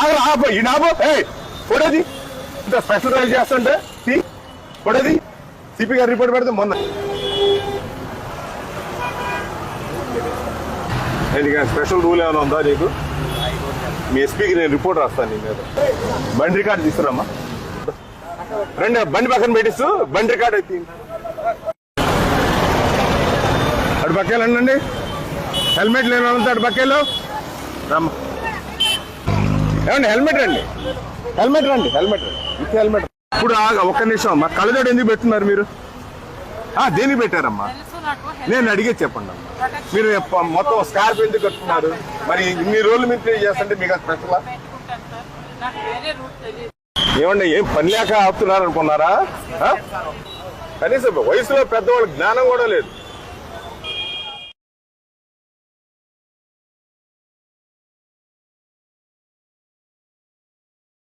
అక్కడ ఆపో ఈ నాబో ఏయ్ ఇంత స్పెషల్ డ్రైవ్ చేస్తుంటే తీ. సిపి గారు రిపోర్ట్ పెడితే మొన్న. స్పెషల్ రూల్ ఏమైనా ఉందా నీకు? మీ ఎస్పీకి నేను రిపోర్ట్ రాస్తాను నీ మీద. బండి రికార్డు తీసుకురామ్మా. రండి బండి పక్కన పెట్టిస్తూ బండి రికార్డు అయితే అటు పక్కెళ్ళండి. హెల్మెట్ లేని వాళ్ళంతా అటు పక్కెళ్ళు. రమ్మ. ఏమండి హెల్మెట్ రండి. హెల్మెట్ రండి హెల్మెట్ రండి. విత్ హెల్మెట్ ఇప్పుడు ఒక్క నిమిషం. అమ్మా కళ్ళజోడు ఎందుకు పెట్టున్నారు మీరు? ఆ దేనికి పెట్టారమ్మా? నేను అడిగే చెప్పండి అమ్మా. మీరు మొత్తం స్కార్ప్ ఎందుకు కట్టుకున్నారు? మరి ఇన్ని రోజులు మీరు పే చేస్తుంటే మీకు స్పెషల్ ఏమండి ఏం పని లేక ఆపుతున్నారు అనుకున్నారా? కనీసం వయసులో పెద్దవాళ్ళకి జ్ఞానం కూడా లేదు.